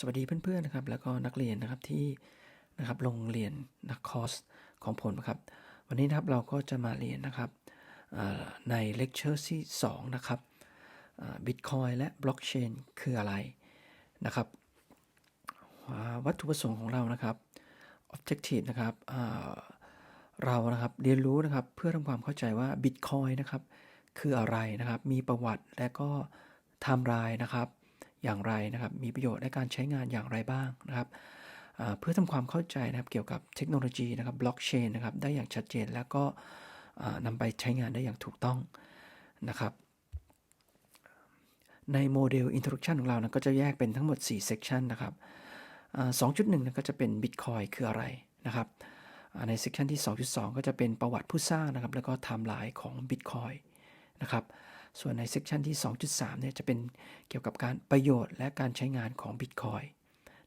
สวัสดีเพื่อนๆนะครับ แล้วก็นักเรียนนะครับที่นะครับลงเรียนนักคอร์สของผมนะครับ วันนี้นะครับเราก็จะมาเรียนนะครับในเลคเชอร์ที่2นะครับบิตคอยและบล็อกเชนคืออะไรนะครับ วัตถุประสงค์ของเรานะครับ objective นะครับเรานะครับเรียนรู้นะครับเพื่อทำความเข้าใจว่า Bitcoin นะครับคืออะไรนะครับ มีประวัติและก็ไทม์ไลน์นะครับ อย่างไรนะครับ มีประโยชน์ในการใช้งานอย่างไรบ้างนะครับเพื่อทำความเข้าใจนะครับเกี่ยวกับเทคโนโลยีนะครับบล็อกเชนนะครับได้อย่างชัดเจนแล้วก็อ่านำไปใช้งานได้อย่างถูกต้องนะครับ ในโมเดล Introduction ของเรานะก็จะแยกเป็นทั้งหมด 4 Section นะครับอ่า2.1นะก็จะเป็น Bitcoin คืออะไรนะครับใน Section ที่ 2.2 ก็จะเป็นประวัติผู้สร้างนะครับแล้วก็ไทม์ไลน์ของ Bitcoin นะครับ ส่วนใน Section ที่ 2.3 เนี่ยจะเป็นเกี่ยวกับการประโยชน์และการใช้งานของ Bitcoin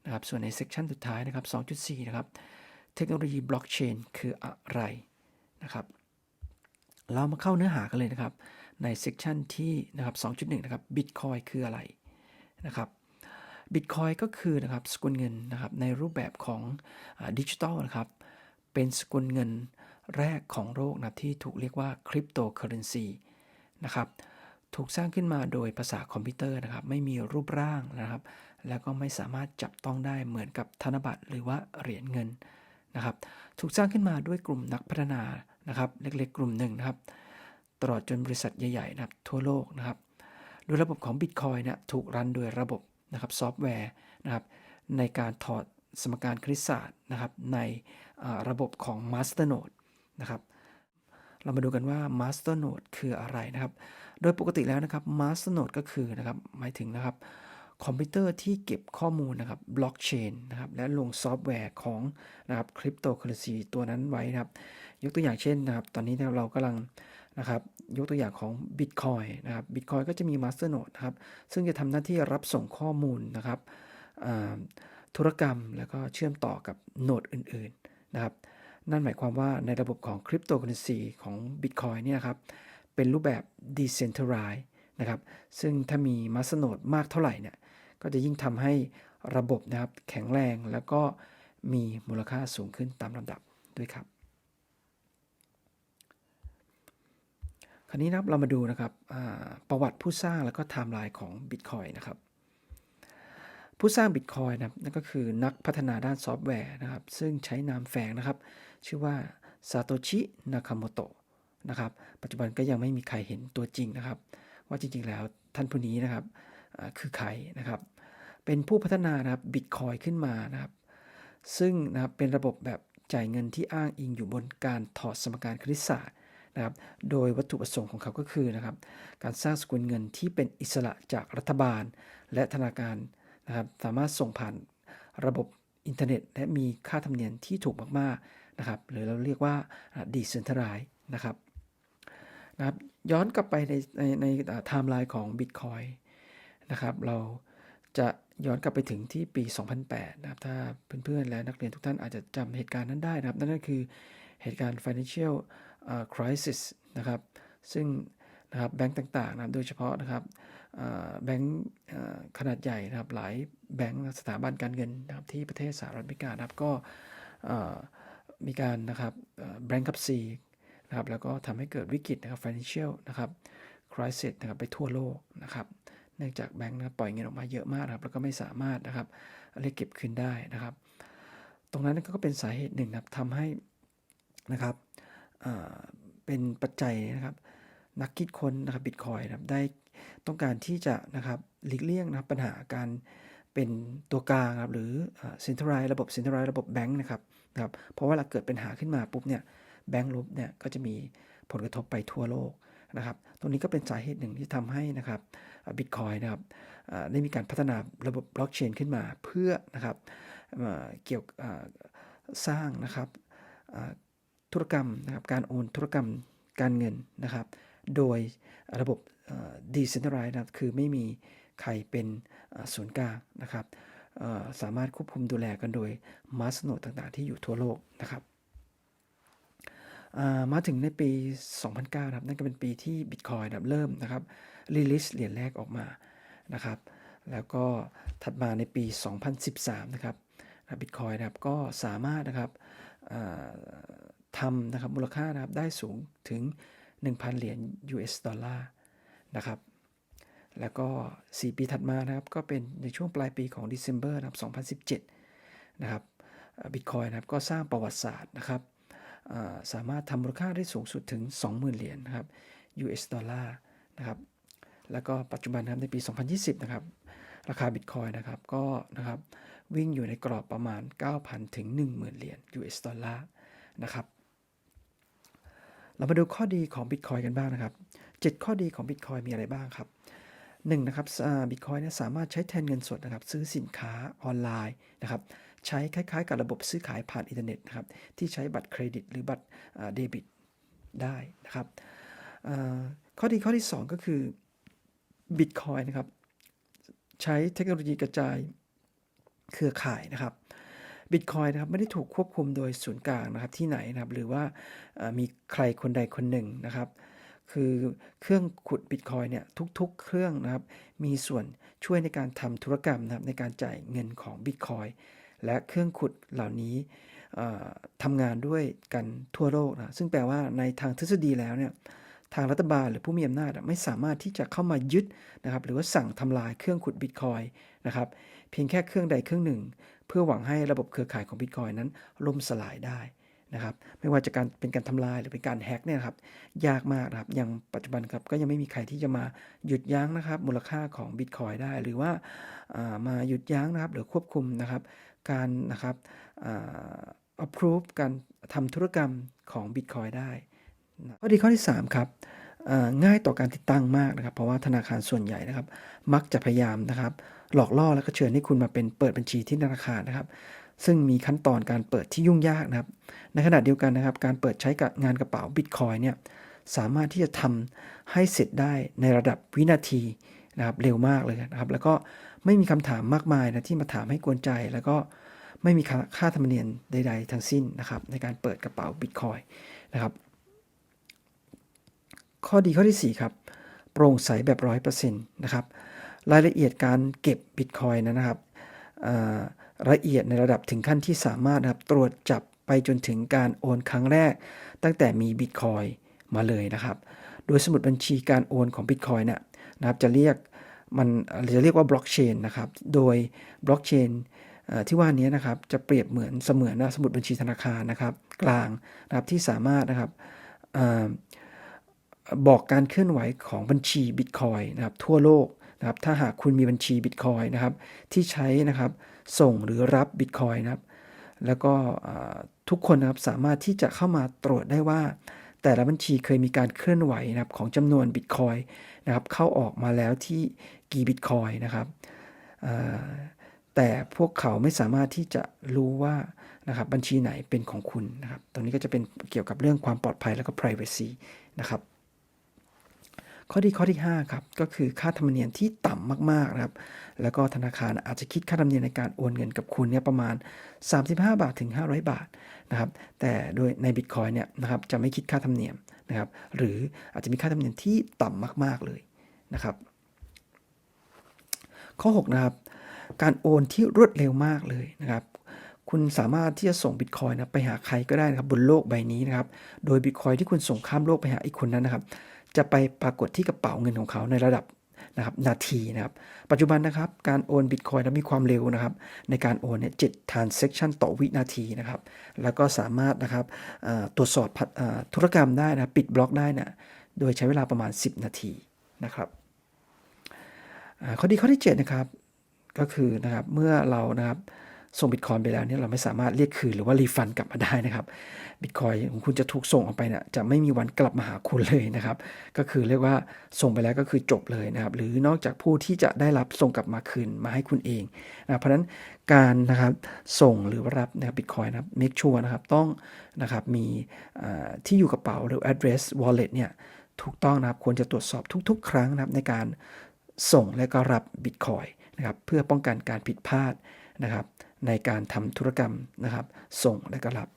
นะครับ ส่วนใน Section สุดท้ายนะครับ 2.4 นะครับ เทคโนโลยีบล็อกเชนคืออะไรนะครับ เรามาเข้าเนื้อหากันเลยนะครับ ในเซกชันที่นะครับ 2.1 นะครับ Bitcoin คืออะไรนะครับ Bitcoin ก็คือนะครับสกุลเงินนะครับในรูปแบบของดิจิทัลนะครับเป็นสกุลเงินแรกของโลกนะที่ถูกเรียกว่าคริปโตเคอเรนซีนะครับ ถูกสร้างขึ้นมาโดยภาษาคอมพิวเตอร์นะครับ ไม่มีรูปร่างนะครับ แล้วก็ไม่สามารถจับต้องได้เหมือนกับธนบัตรหรือว่าเหรียญเงินนะครับ ถูกสร้างขึ้นมาด้วยกลุ่มนักพัฒนานะครับ เล็กๆ กลุ่มหนึ่งนะครับ ตลอดจนบริษัทใหญ่ๆนะครับทั่วโลกนะครับ โดยระบบของ Bitcoin เนะถูกรันโดยระบบนะครับซอฟต์แวร์นะครับในการถอดสมการคณิตศาสตร์นะครับในระบบของ Masternode นะครับ เรามาดูกันว่า Masternode คืออะไรนะครับ โดยปกติแล้วนะครับ Masternode ก็คือนะครับหมายถึงนะครับคอมพิวเตอร์ที่เก็บข้อมูลนะครับบล็อกเชนนะครับและลงซอฟต์แวร์ของนะครับคริปโตเคอเรนซีตัวนั้นไว้นะครับ ยกตัวอย่างเช่นนะครับ ตอนนี้นะครับเรากำลังนะครับยกตัวอย่างของ Bitcoin นะครับ Bitcoin ก็จะมี Masternode นะครับ ซึ่งจะทำหน้าที่รับส่งข้อมูลนะครับธุรกรรมแล้วก็เชื่อมต่อกับโนดอื่น ๆ นะครับ นั่นหมายความว่าในระบบของคริปโตเคอเรนซีของ Bitcoin เนี่ยครับ เป็นรูปแบบ Decentralized นะครับ ซึ่งถ้ามี Masternode มากเท่าไหร่เนี่ย ก็จะยิ่งทำให้ระบบนะครับแข็งแรงแล้วก็มีมูลค่าสูงขึ้นตามลำดับด้วยครับ คราวนี้นะครับเรามาดูนะครับประวัติผู้สร้างแล้วก็ไทม์ไลน์ของ Bitcoin นะครับ ผู้สร้าง Bitcoin นะครับนั่นก็คือนักพัฒนาด้านซอฟต์แวร์นะครับ ซึ่งใช้นามแฝงนะครับ ชื่อว่าซาโตชิ นากาโมโตะ นะครับ ปัจจุบันก็ยังไม่มีใครเห็นตัวจริงนะครับ ว่าจริงๆแล้วท่านผู้นี้นะครับคือใครนะครับ เป็นผู้พัฒนานะครับบิตคอยขึ้นมานะครับ ซึ่งนะครับเป็นระบบแบบจ่ายเงินที่อ้างอิงอยู่บนการถอดสมการคณิตศาสตร์นะครับ โดยวัตถุประสงค์ของเขาก็คือนะครับ การสร้างสกุลเงินที่เป็นอิสระจากรัฐบาล และธนาคารนะครับ สามารถส่งผ่านระบบอินเทอร์เน็ต และมีค่าธรรมเนียมที่ถูกมากๆนะครับ หรือเราเรียกว่าดีเซนทรัลนะครับ นะครับย้อนกลับไปในในในไทม์ไลน์ของ Bitcoin นะครับเราจะย้อนกลับไปถึงที่ปี 2008 นะครับถ้าเพื่อนๆ และนักเรียนทุกท่านอาจจะจำเหตุการณ์นั้นได้นะครับ นั่นก็คือเหตุการณ์ financial crisis นะครับ ซึ่งนะครับแบงก์ต่างๆนะครับโดยเฉพาะนะครับแบงก์ขนาดใหญ่นะครับหลายแบงก์สถาบันการเงินนะครับที่ประเทศสหรัฐอเมริกานะครับก็มีการนะครับแบงก์คับซี นะครับแล้วก็ทำให้เกิดวิกฤตนะครับ financial นะครับ crisis นะครับไปทั่วโลกนะครับ เนื่องจากแบงก์นะปล่อยเงินออกมาเยอะมากครับแล้วก็ไม่สามารถนะครับเรียกเก็บคืนได้นะครับ ตรงนั้นก็เป็นสาเหตุหนึ่งนะครับทำให้นะครับเป็นปัจจัยนะครับนักคิดค้นนะครับบิตคอยนะครับได้ต้องการที่จะนะครับหลีกเลี่ยงนะครับปัญหาการเป็นตัวกลางครับหรือเซ็นทรัลไลระบบเซ็นทรัลไลระบบแบงค์นะครับนะครับเพราะว่าเวลาเกิดปัญหาขึ้นมาปุ๊บเนี่ย แบงค์ลบเนี่ยก็จะมีผลกระทบไปทั่วโลกนะครับ ตรงนี้ก็เป็นสาเหตุหนึ่งที่ทำให้นะครับบิตคอยนะครับได้มีการพัฒนาระบบบล็อกเชนขึ้นมาเพื่อนะครับเกี่ยวสร้างนะครับธุรกรรมนะครับการโอนธุรกรรมการเงินนะครับ โดยระบบดีเซนทรัลไลนะครับคือไม่มีใครเป็นศูนย์กลางนะครับสามารถควบคุมดูแลกันโดยมาสโนดต่างๆ ที่อยู่ทั่วโลกนะครับ มาถึงในปี 2009ครับนั่นก็เป็นปีที่ Bitcoin นะเริ่มนะครับรีลิสเหรียญแรกออกมานะครับ แล้วก็ถัดมาในปี 2013 นะครับบิตคอยนะครับก็สามารถนะครับทำนะครับมูลค่านะครับได้สูงถึง 1,000 เหรียญ US ดอลลาร์นะครับ แล้วก็ 4 ปีถัดมานะครับก็เป็นในช่วงปลายปีของ December นะครับ 2017 นะครับบิตคอยนะครับก็สร้างประวัติศาสตร์นะครับ สามารถทำมูลค่าได้สูงสุดถึง 20,000 เหรียญนะครับ US ดอลลาร์นะครับ แล้วก็ปัจจุบันนะครับในปี 2020 นะครับ ราคาบิตคอยนะครับก็นะครับวิ่งอยู่ในกรอบประมาณ 9,000 ถึง 10,000 เหรียญ US ดอลลาร์นะครับ เรามาดูข้อดีของ Bitcoin กันบ้างนะครับ 7 ข้อดีของ Bitcoin มีอะไรบ้างครับ1นะครับบิตคอยเนี่ยสามารถใช้แทนเงินสดนะครับซื้อสินค้าออนไลน์นะครับ ใช้คล้ายๆ กับระบบซื้อขายผ่านอินเทอร์เน็ตนะครับที่ใช้บัตรเครดิต หรือบัตรเดบิตได้นะครับข้อดีข้อที่ 2 ก็คือ Bitcoin นะครับใช้เทคโนโลยีกระจายเครือข่ายนะครับบิตคอยนะครับไม่ได้ถูกควบคุมโดยศูนย์กลางนะครับที่ไหนนะครับหรือว่ามีใครคนใดคนหนึ่งนะครับ คือเครื่องขุดบิตคอยเนี่ยทุกๆ เครื่องนะครับมีส่วนช่วยในการทำธุรกรรมนะครับในการจ่ายเงินของบิตคอย และเครื่องขุดเหล่านี้ทำงานด้วยกันทั่วโลกนะซึ่งแปลว่าในทางทฤษฎีแล้วเนี่ยทางรัฐบาลหรือผู้มีอำนาจไม่สามารถที่จะเข้ามายึดนะครับหรือว่าสั่งทำลายเครื่องขุดบิตคอยนะครับเพียงแค่เครื่องใดเครื่องหนึ่ง เพื่อหวังให้ระบบเครือข่ายของบิตคอยนั้นล่มสลายได้นะครับไม่ว่าจะการเป็นการทำลายหรือเป็นการแฮกเนี่ยครับยากมากครับอย่างปัจจุบันครับก็ยังไม่มีใครที่จะมาหยุดยั้งนะครับมูลค่าของบิตคอยได้ หรือว่าอ่ามาหยุดยั้งนะครับหรือควบคุมนะครับ การนะครับอ approve การทำธุรกรรมของบิตคอยได้ข้อดีข้อที่ 3 ครับง่ายต่อการติดตั้งมากนะครับ เพราะว่าธนาคารส่วนใหญ่นะครับ มักจะพยายามนะครับ หลอกล่อแล้วก็เชิญให้คุณมาเป็นเปิดบัญชีที่ธนาคารนะครับ ซึ่งมีขั้นตอนการเปิดที่ยุ่งยากนะครับ ในขณะเดียวกันนะครับ การเปิดใช้กับงานกระเป๋าบิตคอยเนี่ยสามารถที่จะทำให้เสร็จได้ในระดับวินาทีนะครับเร็วมากเลยนะครับ แล้วก็ ไม่มีคำถามมากมายนะที่มาถามให้กวนใจ แล้วก็ไม่มีค่าธรรมเนียมใด ๆ ทั้งสิ้นนะครับ ในการเปิดกระเป๋าบิตคอยนะครับ ข้อดีข้อที่ 4 ครับ โปร่งใสแบบร้อยเปอร์เซ็นต์นะครับรายละเอียดการเก็บบิตคอยนะครับละเอียดในระดับถึงขั้นที่สามารถนะครับตรวจจับไปจนถึงการโอนครั้งแรก ตั้งแต่มีบิตคอยมาเลยนะครับ โดยสมุดบัญชีการโอนของบิตคอยเนี่ยนะครับจะเรียก มันจะเรียกว่าบล็อกเชนนะครับ โดยบล็อกเชนที่ว่านี้นะครับจะเปรียบเหมือนเสมือนนะสมุดบัญชีธนาคารนะครับกลางนะครับที่สามารถนะครับอบอกการเคลื่อนไหวของบัญชีบิตคอยนะครับทั่วโลกนะครับถ้าหากคุณมีบัญชีบิตคอยนะครับที่ใช้นะครับส่งหรือรับบิตคอยนะครับแล้วก็ทุกคนนะครับสามารถที่จะเข้ามาตรวจได้ว่า แต่ละบัญชีเคยมีการเคลื่อนไหวนะครับของจำนวนบิตคอยนะครับเข้าออกมาแล้วที่ กี่บิตคอยนะครับแต่พวกเขาไม่สามารถที่จะรู้ว่านะครับบัญชีไหนเป็นของคุณนะครับ ตรงนี้ก็จะเป็นเกี่ยวกับเรื่องความปลอดภัยแล้วก็ privacy นะครับ ข้อดีข้อที่5ครับก็คือค่าธรรมเนียมที่ต่ำมากๆนะครับ แล้วก็ธนาคารอาจจะคิดค่าธรรมเนียมในการโอนเงินกับคุณเนี่ยประมาณ 35 บาทถึง 500 บาทนะครับ แต่โดยใน Bitcoin เนี่ยนะครับจะไม่คิดค่าธรรมเนียมนะครับ หรืออาจจะมีค่าธรรมเนียมที่ต่ำมาก ๆเลยนะครับ ข้อ 6 นะครับ การโอนที่รวดเร็วมากเลยนะครับคุณสามารถที่จะส่งบิตคอยนะไปหาใครก็ได้นะครับบนโลกใบนี้นะครับ โดยบิตคอยที่คุณส่งข้ามโลกไปหาอีกคนนั้นนะครับ จะไปปรากฏที่กระเป๋าเงินของเขาในระดับนะครับนาทีนะครับ ปัจจุบันนะครับ การโอนบิตคอยน์มีความเร็วนะครับ ในการโอนเนี่ยเจ็ด transaction ต่อวินาทีนะครับ แล้วก็สามารถนะครับตรวจสอบธุรกรรมได้นะปิดบล็อกได้นะโดยใช้เวลาประมาณ 10 นาทีนะครับ ข้อดีข้อที่7นะครับก็คือนะครับเมื่อเรานะครับส่งบิตคอยไปแล้วเนี่ยเราไม่สามารถเรียกคืนหรือว่ารีฟันกลับมาได้นะครับบิตคอยของคุณจะถูกส่งออกไปเนี่ยจะไม่มีวันกลับมาหาคุณเลยนะครับ ก็คือเรียกว่าส่งไปแล้วก็คือจบเลยนะครับ หรือนอกจากผู้ที่จะได้รับส่งกลับมาคืนมาให้คุณเองนะเพราะฉะนั้นการนะครับส่งหรือว่ารับนะครับบิตคอยนะครับ make sure นะครับต้องนะครับมีที่อยู่กระเป๋าหรือ address wallet เนี่ยถูกต้องนะครับควรจะตรวจสอบทุก ๆ ครั้งนะครับในการ ส่งและก็รับบิตคอยนะครับเพื่อป้องกันการผิดพลาดนะครับในการทำธุรกรรมนะครับ ส่งและก็รับ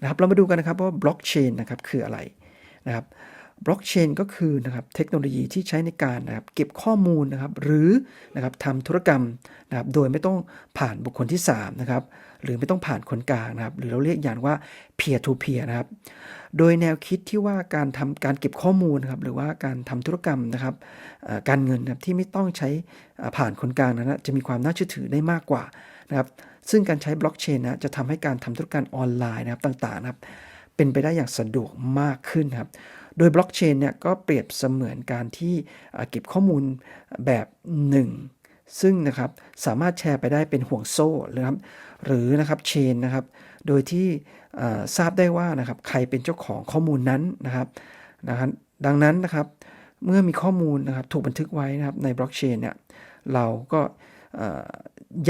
นะครับเรามาดูกันนะครับว่าบล็อกเชนนะครับคืออะไรนะครับ บล็อกเชนก็คือนะครับเทคโนโลยีที่ใช้ในการนะครับเก็บข้อมูลนะครับหรือนะครับทำธุรกรรมนะครับโดยไม่ต้องผ่านบุคคลที่3นะครับหรือไม่ต้องผ่านคนกลางนะครับหรือเราเรียกอย่างว่า peer to peer นะครับโดยแนวคิดที่ว่าการทำการเก็บข้อมูลนะครับหรือว่าการทำธุรกรรมนะครับการเงินนะครับที่ไม่ต้องใช้ผ่านคนกลางนั้นนะจะมีความน่าเชื่อถือได้มากกว่านะครับซึ่งการใช้บล็อกเชนนะจะทำให้การทำธุรกรรมออนไลน์นะครับต่างๆนะครับเป็นไปได้อย่างสะดวกมากขึ้นครับ โดยบล็อกเชนเนี่ยก็เปรียบเสมือนการที่เก็บข้อมูลแบบหนึ่งซึ่งนะครับสามารถแชร์ไปได้เป็นห่วงโซ่นะครับหรือนะครับเชนนะครับโดยที่ทราบได้ว่านะครับใครเป็นเจ้าของข้อมูลนั้นนะครับนะครับดังนั้นนะครับเมื่อมีข้อมูลนะครับถูกบันทึกไว้นะครับในบล็อกเชนเนี่ยเราก็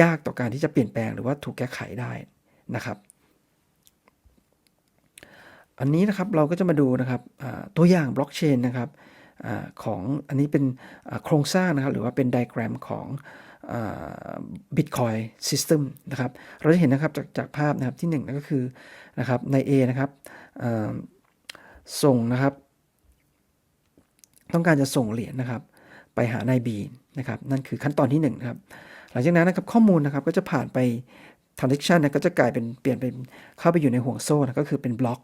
ยากต่อการที่จะเปลี่ยนแปลงหรือว่าถูกแก้ไขได้นะครับ อันนี้นะครับเราก็จะมาดูนะครับตัวอย่างบล็อกเชนนะครับอของอันนี้เป็นโครงสร้างนะครับหรือว่าเป็นไดแกรมของบิตคอยซิสเต็มนะครับเราจะเห็นนะครับจากจากภาพนะครับที่1นั่นก็คือนะครับใน A นะครับส่งนะครับ ต้องการจะส่งเหรียญนะครับ ไปหานาย B นะครับนั่นคือขั้นตอนที่1นะครับหลังจากนั้นนะครับข้อมูลนะครับก็จะผ่านไป transaction นะก็จะกลายเป็นเปลี่ยนเป็นเข้าไปอยู่ในห่วงโซ่นะก็คือเป็นบล็อก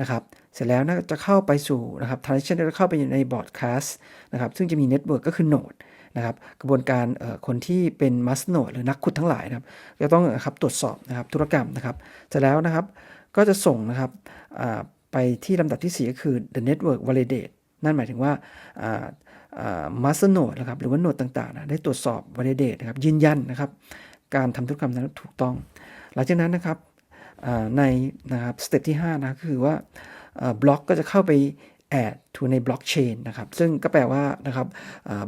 นะครับ เสร็จแล้วนะจะเข้าไปสู่นะครับ transaction จะเข้าไปอยู่ใน broadcast นะครับ ซึ่งจะมี network ก็คือโนดนะครับกระบวนการคนที่เป็น master node หรือนักขุดทั้งหลายนะครับจะต้องนะครับตรวจสอบนะครับธุรกรรมนะครับเสร็จแล้วนะครับก็จะส่งนะครับไปที่ลำดับที่ 4 ก็คือ the network validate นั่นหมายถึงว่ามาสโนดนะครับหรือว่าโนดต่างๆนะได้ตรวจสอบ validate นะครับยืนยันนะครับการทำธุรกรรมนั้นถูกต้อง หลังจากนั้นนะครับ ในนะครับสเต็ปที่5นะคือว่าบล็อกก็จะเข้าไป add to ในบล็อกเชนนะครับซึ่งก็แปลว่านะครับ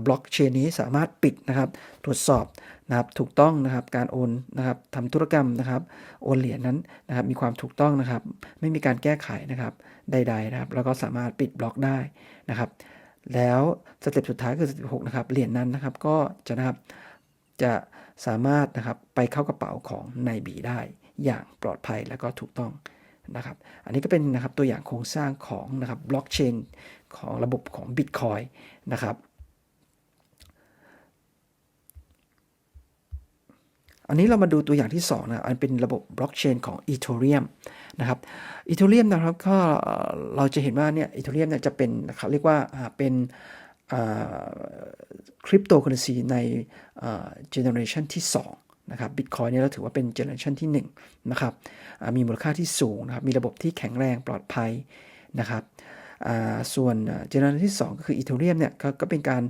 บล็อกเชนนี้สามารถปิดนะครับตรวจสอบนะครับถูกต้องนะครับการโอนนะครับทำธุรกรรมนะครับโอนเหรียญนั้นนะครับมีความถูกต้องนะครับ ไม่มีการแก้ไขนะครับใดๆนะครับแล้วก็สามารถปิดบล็อกได้นะครับ แล้วสเต็ปสุดท้ายคือสเต็ป6นะครับเหรียญนั้นนะครับก็จะนะครับจะสามารถนะครับไปเข้ากระเป๋าของนายบีได้ อย่างปลอดภัยและก็ถูกต้องนะครับ อันนี้ก็เป็นนะครับตัวอย่างโครงสร้างของนะครับบล็อกเชนของระบบของ Bitcoin นะครับอันนี้เรามาดูตัวอย่างที่2นะอันเป็นระบบบล็อกเชนของ Ethereum นะครับ Ethereum นะครับก็เราจะเห็นว่าเนี่ย Ethereum เนี่ยจะเป็นเขาเรียกว่าอ่าเป็นคริปโตเคอเรนซีในเจเนอเรชันที่ 2 นะครับบิตคอยเนี่ยเราถือว่าเป็นเจเนอเรชันที่1นะครับมีมูลค่าที่สูงนะครับมีระบบที่แข็งแรงปลอดภัยนะครับส่วนเจเนอเรชันที่ 2 ก็คืออีเทเรียมเนี่ยก็ก็เป็นการ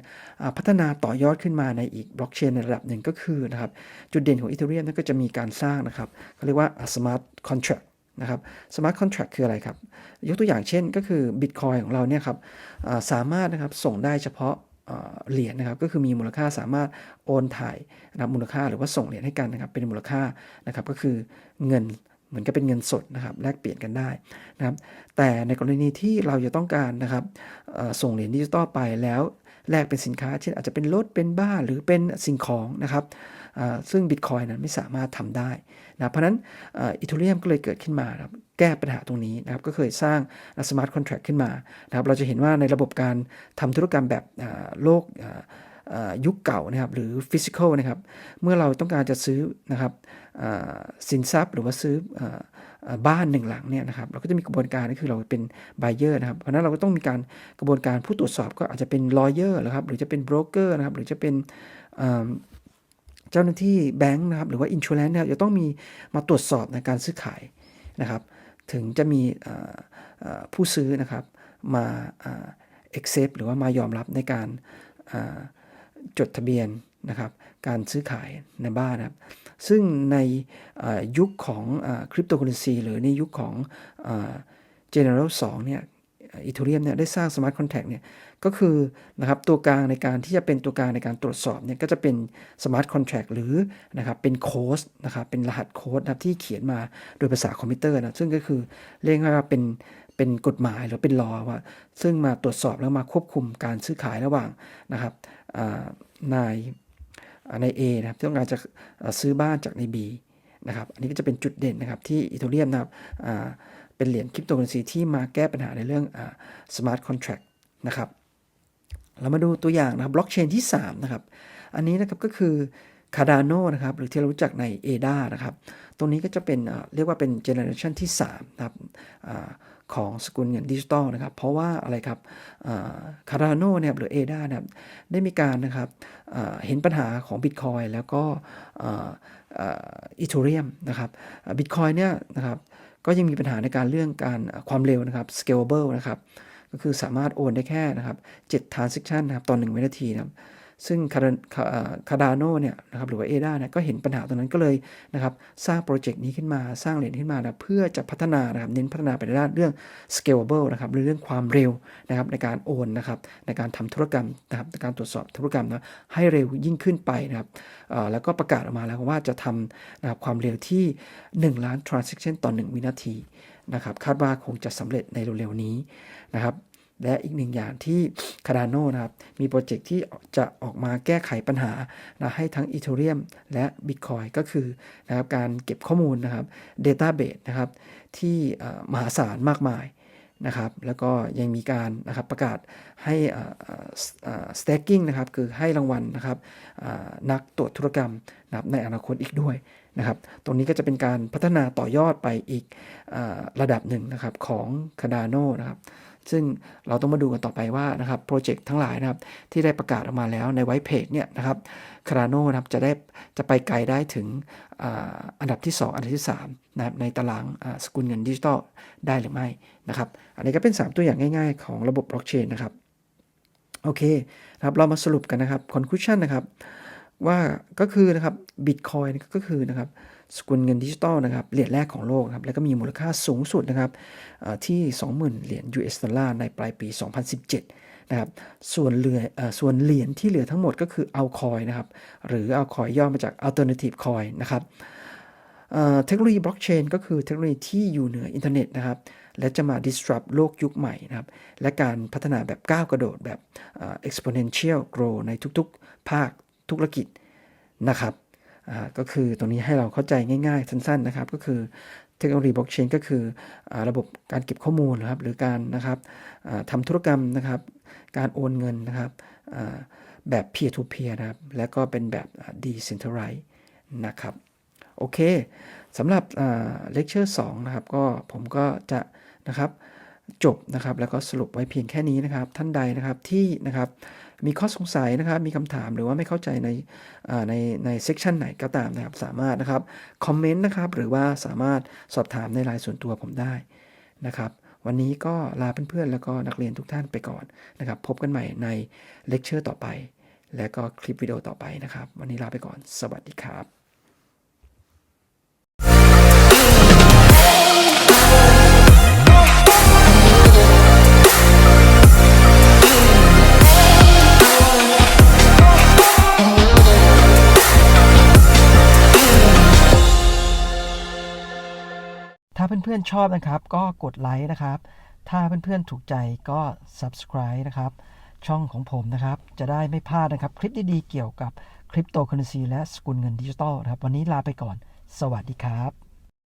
พัฒนาต่อยอดขึ้นมาในอีกบล็อกเชนในระดับหนึ่งก็คือนะครับจุดเด่นของอีเทเรียมนั่นก็จะมีการสร้างนะครับเขาเรียกว่า smart contract นะครับ smart contract คืออะไรครับ ยกตัวอย่างเช่นก็คือ Bitcoin ของเราเนี่ยครับสามารถนะครับส่งได้เฉพาะ เหรียญนะครับก็คือมีมูลค่าสามารถโอนถ่ายนะครับมูลค่าหรือว่าส่งเหรียญให้กันนะครับเป็นมูลค่านะครับก็คือเงินเหมือนกับเป็นเงินสดนะครับแลกเปลี่ยนกันได้นะครับแต่ในกรณีที่เราจะต้องการนะครับส่งเหรียญดิจิตอลไปแล้วแลกเป็นสินค้าเช่นอาจจะเป็นรถเป็นบ้านหรือเป็นสิ่งของนะครับ ซึ่ง Bitcoin นั้นไม่สามารถทำได้นะเพราะนั้นอีทูเรียมก็เลยเกิดขึ้นมาครับแก้ปัญหาตรงนี้นะครับก็เคยสร้างสมาร์ทคอนแท็กขึ้นมานะครับเราจะเห็นว่าในระบบการทำธุรกรรมแบบโลกยุคเก่านะครับหรือฟิสิกอลนะครับเมื่อเราต้องการจะซื้อนะครับสินทรัพย์หรือว่าซื้อบ้านหนึ่งหลังเนี่ยนะครับเราก็จะมีกระบวนการก็คือเราเป็น buyer นะครับ เพราะนั้นเราก็ต้องมีการกระบวนการผู้ตรวจสอบก็อาจจะเป็น lawyer หรือครับหรือจะเป็น broker นะครับหรือจะเป็น เจ้าหน้าที่แบงค์นะครับหรือว่าอินชูแลนซ์เนะครับจะต้องมีมาตรวจสอบในการซื้อขายนะครับ ถึงจะมีผู้ซื้อนะครับมาเอ่อ accept หรือว่ามายอมรับในการจดทะเบียนนะครับการซื้อขายในบ้านนะครับ ซึ่งในยุคของคริปโตเคอเรนซีหรือในยุคของเอ่อ General 2เนี่ย อีเทเรียมเนี่ยได้สร้าง Smart Contract เนี่ยก็คือนะครับตัวกลางในการที่จะเป็นตัวกลางในการตรวจสอบเนี่ยก็จะเป็น Smart Contract หรือนะครับเป็นโค้ดนะครับเป็นรหัสโค้ดนะครับที่เขียนมาโดยภาษาคอมพิวเตอร์นะซึ่งก็คือเรียกว่าเป็นเป็นกฎหมายหรือเป็นลอว่า ซึ่งมาตรวจสอบแล้วมาควบคุมการซื้อขายระหว่างนะครับนายอ่าใน A นะครับที่ต้องการจะซื้อบ้านจากใน B นะครับอันนี้ก็จะเป็นจุดเด่นนะครับที่อีเทเรียมนะครับ เป็นเหรียญคริปโตเคอเรนซีที่มาแก้ปัญหาในเรื่องอา smart contract นะครับเรามาดูตัวอย่างนะครับบล็อกเชนที่3นะครับอันนี้นะครับก็คือ Cardano นะครับหรือที่เรารู้จักใน ADA นะครับตรงนี้ก็จะเป็นเรียกว่าเป็นเจเนอเรชันที่3นะครับอของสกุลเงินดิจิตอลนะครับ เพราะว่าอะไรครับคาร์ดานโนเนี่ยหรือ ADA นะครับได้มีการนะครับเห็นปัญหาของ Bitcoin แล้วก็อีทูเรียมนะครับบิตคอยเนี่ยนะครับ ก็ยังมีปัญหาในการเรื่องการความเร็วนะครับ scalable นะครับ ก็คือสามารถโอนได้แค่นะครับ7 transaction นะครับต่อ1วินาทีนะครับ ซึ่งคาคาดาโนเนี่ยนะครับหรือว่าเอดาเนี่ยก็เห็นปัญหาตรงนั้นก็เลยนะครับสร้างโปรเจกต์นี้ขึ้นมาสร้างเหรียญขึ้นมานะเพื่อจะพัฒนานะครับเน้นพัฒนาไปในด้านเรื่อง scalable นะครับหรือเรื่องความเร็วนะครับในการโอนนะครับในการทำธุรกรรมนะครับในการตรวจสอบธุรกรรมนะให้เร็วยิ่งขึ้นไปนะครับแล้วก็ประกาศออกมาแล้วว่าจะทำนะครับความเร็วที่ 1 ล้าน transaction ต่อ 1 วินาทีนะครับคาดว่าคงจะสำเร็จในเร็วๆนี้นะครับ และอีกหนึ่งอย่างที่ Cardano นะครับ มีโปรเจกต์ที่จะออกมาแก้ไขปัญหานะให้ทั้ง Ethereum และ Bitcoin ก็คือนะครับการเก็บข้อมูลนะครับ Database นะครับ ที่มหาศาลมากมายนะครับ แล้วก็ยังมีการนะครับประกาศให้เอ่อเอ่อเอ่อ staking นะครับ คือให้รางวัลนะครับนักตรวจธุรกรรมนะครับในอนาคตอีกด้วยนะครับ ตรงนี้ก็จะเป็นการพัฒนาต่อยอดไปอีกอระดับหนึ่งนะครับของ Cardano นะครับ ซึ่งเราต้องมาดูกันต่อไปว่านะครับโปรเจกต์ทั้งหลายนะครับที่ได้ประกาศออกมาแล้วในไวท์เพจเนี่ยนะครับคาราโนนะครับจะได้จะไปไกลได้ถึงอันดับที่ 2 อันดับที่3นะครับในตารางสกุลเงินดิจิตอลได้หรือไม่นะครับอันนี้ก็เป็น 3 ตัวอย่างง่าย ๆ ของระบบบล็อกเชนนะครับโอเคนะครับเรามาสรุปกันนะครับ conclusion นะครับว่าก็คือนะครับ Bitcoin ก็คือนะครับ สกุลเงินดิจิตอลนะครับเหรียญแรกของโลกครับแล้วก็มีมูลค่าสูงสุดนะครับอ่าที่ 20,000 เหรียญ US ดอลลาร์ในปลายปี 2017นะครับส่วนเหลืออส่วนเหรียญที่เหลือทั้งหมดก็คือ altcoin นะครับหรือ altcoin ย่อมาจาก alternative coin นะครับเทคโนโลยีบล็อกเชนก็คือเทคโนโลยีที่อยู่เหนืออินเทอร์เน็ตนะครับและจะมา disrupt โลกยุคใหม่นะครับและการพัฒนาแบบก้าวกระโดดแบบ exponential grow ในทุกๆ ภาคธุรกิจนะครับ ก็คือตรงนี้ให้เราเข้าใจง่าย ๆ สั้น ๆนะครับ ก็คือเทคโนโลยีบล็อกเชนก็คืออระบบการเก็บข้อมูลนะครับ หรือการนะครับอ่าทำธุรกรรมนะครับ การโอนเงินนะครับแบบ peer to peer นะครับ และก็เป็นแบบ decentralized นะครับ โอเคสำหรับเลคเชอร์2นะครับ ก็ผมก็จะนะครับจบนะครับ แล้วก็สรุปไว้เพียงแค่นี้นะครับ ท่านใดนะครับที่นะครับ มีข้อสงสัยนะครับ มีคำถามหรือว่าไม่เข้าใจในในในเซกชันไหนก็ตามนะครับ สามารถนะครับคอมเมนต์นะครับ หรือว่าสามารถสอบถามในไลน์ส่วนตัวผมได้นะครับ วันนี้ก็ลาเพื่อนๆ แล้วก็นักเรียนทุกท่านไปก่อนนะครับ พบกันใหม่ในเลคเชอร์ต่อไป และก็คลิปวิดีโอต่อไปนะครับ วันนี้ลาไปก่อน สวัสดีครับ เพื่อนๆชอบนะครับ ก็กดไลค์นะครับ ถ้าเพื่อนๆถูกใจก็ subscribe นะครับ ช่องของผมนะครับ จะได้ไม่พลาดนะครับ คลิปดีๆเกี่ยวกับคริปโตเคอเรนซีและสกุลเงินดิจิตอลนะครับ วันนี้ลาไปก่อน สวัสดีครับ